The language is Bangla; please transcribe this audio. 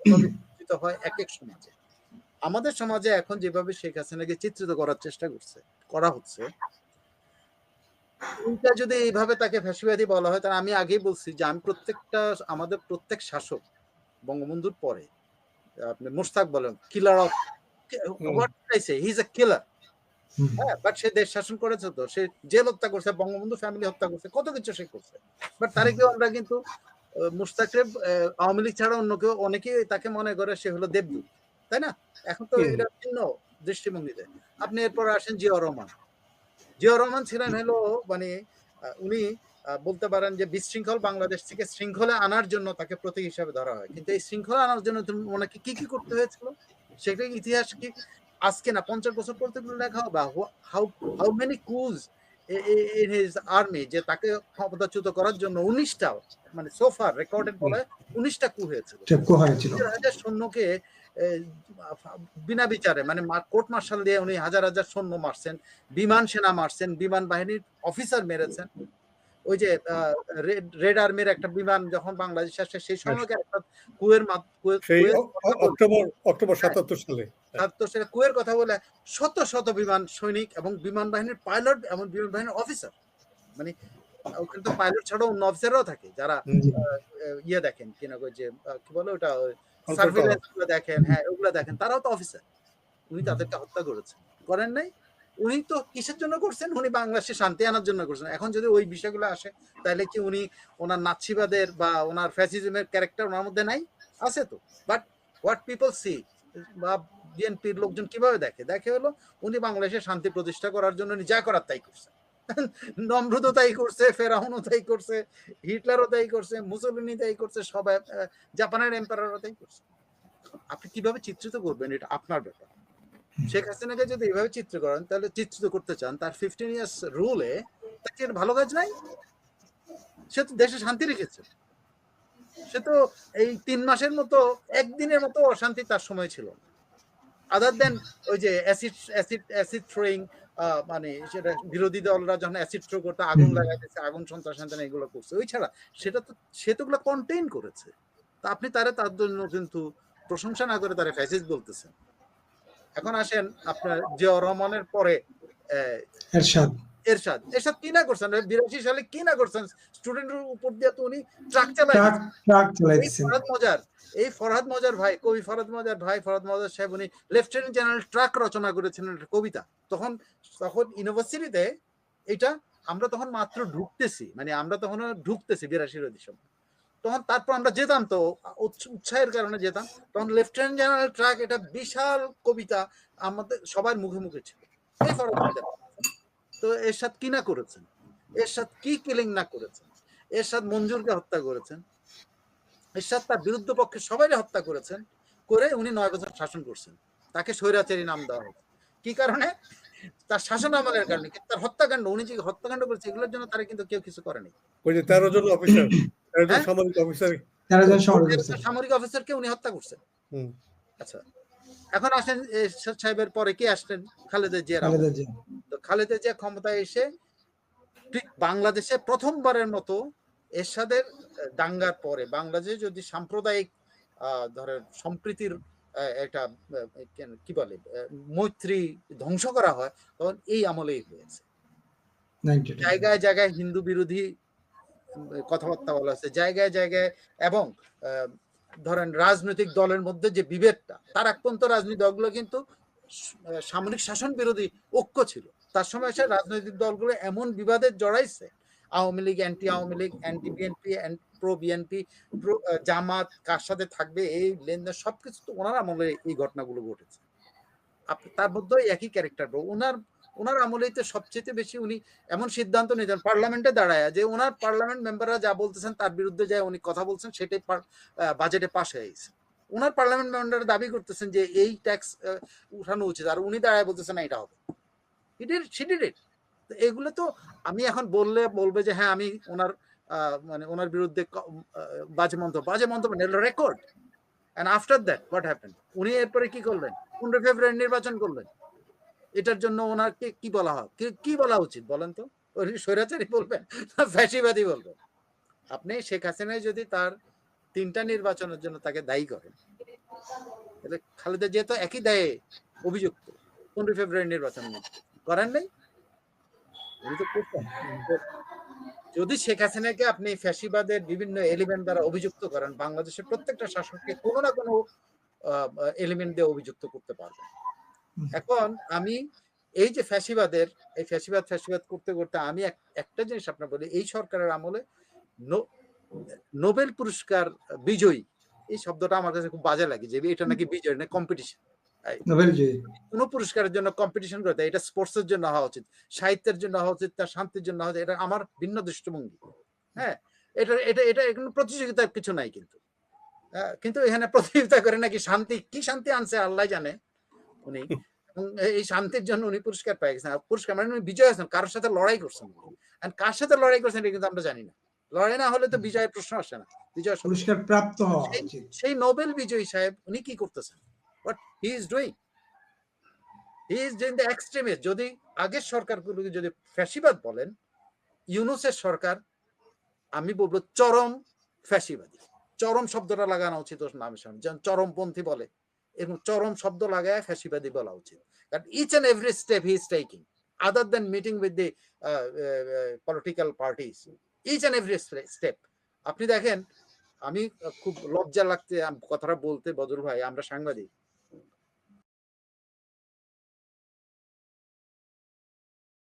ভাবে হয় এক এক সমাজে। আমাদের সমাজে এখন যেভাবে শেখ হাসিনাকে চিত্রিত করার চেষ্টা করছে করা হচ্ছে এটা যদি এইভাবে তাকে ফ্যাসিবাদী বলা হয় তাহলে আমি আগেই বলছি যে আমি প্রত্যেকটা আমাদের প্রত্যেক শাসক বঙ্গবন্ধুর পরে আপনি মোস্তাক বলেন killer of what he is a killer হ্যাঁ বাট সে দেশ শাসন করেছে তো সে জেল হত্যা করছে বঙ্গবন্ধু ফ্যামিলি হত্যা করছে কত কিছু সে করছে। বাট তারে কেউ আমরা কিন্তু আহ, আওয়ামী লীগ ছাড়া অন্য কেউ অনেকেই তাকে মনে করে সে হলো দেবদূত তাই না? এখন তো এটা ভিন্ন দৃষ্টিভঙ্গিতে। আপনি এরপর আসেন জিয়া রহমান। জিয়া রহমান ছিলেন হলো মানে উনি বলতে পারেন যে বিশৃঙ্খল বাংলাদেশ থেকে শৃঙ্খলা আনার জন্য তাকে প্রতীক হিসাবে ধরা হয়। কিন্তু এই শৃঙ্খলা আনার জন্য ওনাকে কি কি করতে হয়েছিল? সেটা ইতিহাস কি? আজকে না পঞ্চাশ বছর পর লেখা হবে। How how many coups in his army যে তাকে ক্ষমতাচ্যুত করার জন্য উনিশটা মানে সোফার রেকর্ডেড বলে উনিশটা কু হয়েছিল। হাজার সৈন্যকে বিনা বিচারে মানে কোর্ট মার্শাল দিয়ে উনি হাজার হাজার সৈন্য মারছেন বিমান সেনা মারছেন বিমান বাহিনীর অফিসার মেরেছেন। ওই যে রেড আর্মির একটা বিমান যখন বাংলাদেশ আসে সেই সময়কে একটা কুয়ের অক্টোবর অক্টোবর সাতাত্তর সালে। কুয়ের কথা বলে শত শত বিমান সৈনিক এবং বিমান বাহিনীর পাইলট এবং বিমান বাহিনীর অফিসার মানে ওখানে তো পাইলট ছাড়াও অন্য অফিসাররাও থাকে যারা ইয়ে দেখেন কি না যে কি বলে ওটা সার্ভিলেন্স দেখেন হ্যাঁ ওগুলো দেখেন তারাও তো অফিসার উনি তাদেরকে হত্যা করেছেন। করেন নাই? উনি তো কিসের জন্য করছেন? উনি বাংলাদেশে শান্তি আনার জন্য করছেন। এখন যদি ওই বিষয়গুলো আসে তাহলে কি উনি ওনার নাৎসিবাদের বা ওনার ফ্যাসিজমের ক্যারেক্টার ওনার মধ্যে নাই? আছে তো। বাট হোয়াট পিপল সি বা বিএনপির লোকজন কীভাবে দেখে? দেখে হলো উনি বাংলাদেশে শান্তি প্রতিষ্ঠা করার জন্য উনি যা করার তাই করছে। নমরুদও তাই করছে ফেরাউনও তাই করছে হিটলারও তাই করছে মুসলিনি তাই করছে সবাই জাপানের এম্পায়ারও তাই করছে। আপনি কীভাবে চিত্রিত করবেন এটা? আপনার ব্যাপার। শেখ হাসিনাকে যদি এভাবে চিত্র করেন তাহলে চিত্রিত করতে চান তার ফিফটিন ইয়ার্স রুলে তাকে ভালো কাজ নাই? সে তো দেশে শান্তি রেখেছে। সে তো এই তিন মাসের মতো একদিনের মতো অশান্তি তার সময় ছিল আদার দেন ওই যে অ্যাসিড অ্যাসিড অ্যাসিড থ্রোয়িং মানে সেটা বিরোধী দলরা যখন অ্যাসিড থ্রো করতে আগুন লাগাইতেছে আগুন সন্ত্রাস সন্তান এগুলো করছে ওই ছাড়া সেটা তো সে তো ওগুলো কন্টেইন করেছে। তা আপনি তারা তার জন্য কিন্তু প্রশংসা না করে তারা ফ্যাসিস বলতেছেন। এখন আসেন আপনার জিয়া রহমানের পরে এরশাদ। এরশাদ। এরশাদ কি না করছেন? বিরাশি সালে কি না করছেন? স্টুডেন্টের উপর দিয়ে তো উনি ট্রাক ফরহাদ মজার এই ফরহাদ মজার ভাই কবি ফরহাদ মজার ভাই ফরহাদ মজার সাহেব উনি লেফটেন্যান্ট জেনারেল ট্রাক রচনা করেছিলেন কবিতা। তখন তখন ইউনিভার্সিটিতে এটা আমরা তখন মাত্র ঢুকতেছি মানে আমরা তখন ঢুকতেছি বিরাশির সময়। তখন তারপর আমরা যেতাম তো উৎসাহের কারণে যেতাম। তখন লেফটেন্যান্ট জেনারেল ট্রাক এটা বিশাল কবিতা আমাদের সবার মুখে মুখে ছিল। এই ফরহাদ মজার। তো এরশাদ কি না করেছেন? এরশাদ কি কিলিং না করেছেন? এরশাদ মঞ্জুরকে হত্যা করেছেন। এরশাদ তার বিরুদ্ধ পক্ষে সবাই হত্যা করেছেন করে উনি নয় বছর শাসন করছেন। তাকে স্বৈরাচারী নাম দেওয়া হয়েছে। কি কারণে? তার শাসন আমলের কারণে। কিন্তু তার হত্যাকাণ্ড উনি যে হত্যাকাণ্ড করেছে এগুলোর জন্য তারা কিন্তু কেউ কিছু করেনি। ওই যে তেরো জন অফিসার তেরো জন হ্যাঁ? সামরিক অফিসার সামরিক অফিসারকে উনি হত্যা করছেন। আচ্ছা। এখন আসেন এরশাদ সাহেবের পরে কে আসলেন? খালেদা জিয়া খালেদা জিয়া। খালেদা জিয়া ক্ষমতায় এসে ঠিক বাংলাদেশে প্রথমবারের মতো এরশাদের দাঙ্গার পরে বাংলাদেশে যদি সাম্প্রদায়িক ধরেন সম্প্রীতির একটা কি বলে মৈত্রী ধ্বংস করা হয় তখন এই আমলেই হয়েছে। জায়গায় জায়গায় হিন্দু বিরোধী কথাবার্তা বলা হচ্ছে জায়গায় জায়গায় এবং আহ, ধরেন রাজনৈতিক দলের মধ্যে যে বিভেদটা তার একপন্ত রাজনৈতিক দলগুলো কিন্তু সামরিক শাসন বিরোধী ঐক্য ছিল। তার সময় এসে রাজনৈতিক দলগুলো এমন বিবাদে জড়াইছে। Awami League anti Awami League anti BNP pro BNP Jamaat কার সাথে থাকবে, এই লেনদেন সবকিছু তো ওনার আমলে এই ঘটনাগুলো ঘটেছে। তার মধ্যে একই ক্যারেক্টার ওনার ওনার আমলেই তো সবচেয়ে বেশি উনি এমন সিদ্ধান্ত নিতেন পার্লামেন্টে দাঁড়ায়, যে ওনার পার্লামেন্ট মেম্বাররা যা বলতেছেন তার বিরুদ্ধে যা উনি কথা বলছেন, সেটাই বাজেটে পাশ হয়ে গেছে। ওনার পার্লামেন্ট মেম্বার দাবি করতেছেন যে এই ট্যাক্স উঠানো উচিত। আর উনি দাঁড়ায় বলতেছেন না, এটা হবে। ইট ইট শিডিড ইট এগুলো তো আমি এখন বললে, বলবে যে হ্যাঁ আমি ওনার মানে ওনার বিরুদ্ধে বাজে মন্তব্য। বাজে মন্তব্য record and after that what happen উনি এরপরে কি করলেন? পনেরো ফেব্রুয়ারি নির্বাচন করলেন। এটার জন্য ওনাকে কি বলা হয়? কি- বলা উচিত বলেন তো? স্বৈরাচারী বলবেন না, ফ্যাসিবাদী বলবেন? আপনি শেখ হাসিনাই যদি তার তিনটা নির্বাচনের জন্য তাকে দায়ী করেন, তাহলে খালেদা জিয়া তো একই দায়ে অভিযুক্ত, পনেরোই ফেব্রুয়ারি নির্বাচন নিয়ে। করেন নাই? যদি শেখ হাসিনাকে আপনি ফ্যাসিবাদের বিভিন্ন এলিমেন্ট দ্বারা অভিযুক্ত করেন, বাংলাদেশের প্রত্যেকটা শাসককে কোনো না কোনো এলিমেন্ট দিয়ে অভিযুক্ত করতে পারবেন। এখন আমি এই যে ফ্যাসিবাদের, এই ফ্যাসিবাদ ফ্যাসিবাদ করতে করতে আমি একটা জিনিস আপনার বলি, এই সরকারের আমলে নোবেল পুরস্কার বিজয়ী, এই শব্দটা আমার কাছে খুব বাজে লাগে যে এটা নাকি বিজয়, না কম্পিটিশন কোনো পুরস্কারের জন্য কম্পিটিশন করতে এটা স্পোর্টসের জন্য হওয়া উচিত সাহিত্যের জন্য হওয়া উচিত তার শান্তির জন্য হওয়া উচিত এটা আমার ভিন্ন দৃষ্টিভঙ্গি। হ্যাঁ এটা এটা এটা কোনো প্রতিযোগিতার কিছু নাই কিন্তু। হ্যাঁ, কিন্তু এখানে প্রতিযোগিতা করে নাকি শান্তি কি শান্তি আনছে আল্লাহ জানে উনি। এই শান্তির জন্য উনি পুরস্কার পেয়ে গেছেন। পুরস্কার মানে উনি বিজয় আছেন কারোর সাথে লড়াই করছেন আর কার সাথে লড়াই করছেন এটা কিন্তু আমরা জানি না। লড়াই না হলে তো বিজয়ের প্রশ্ন আসে না। বিজয় পুরস্কার প্রাপ্ত সেই নোবেল বিজয়ী সাহেব উনি কি করতেছেন? What he is doing he is doing the extremist যদি আগের সরকারগুলোকে যদি ফ্যাসিবাদ বলেন, ইউনুসের সরকার, আমি বলব চরম ফ্যাসিবাদী। চরম শব্দটা লাগানো উচিত নামের সামনে। যেমন চরমপন্থী বলে, এরকম চরম শব্দ লাগায় ফ্যাসিবাদী বলা উচিত। কারণ each and every step he is taking other than meeting with the political parties each and every step আপনি দেখেন, আমি খুব লজ্জা লাগতে কথাটা বলতে বদর ভাই, আমরা সাংবাদিক।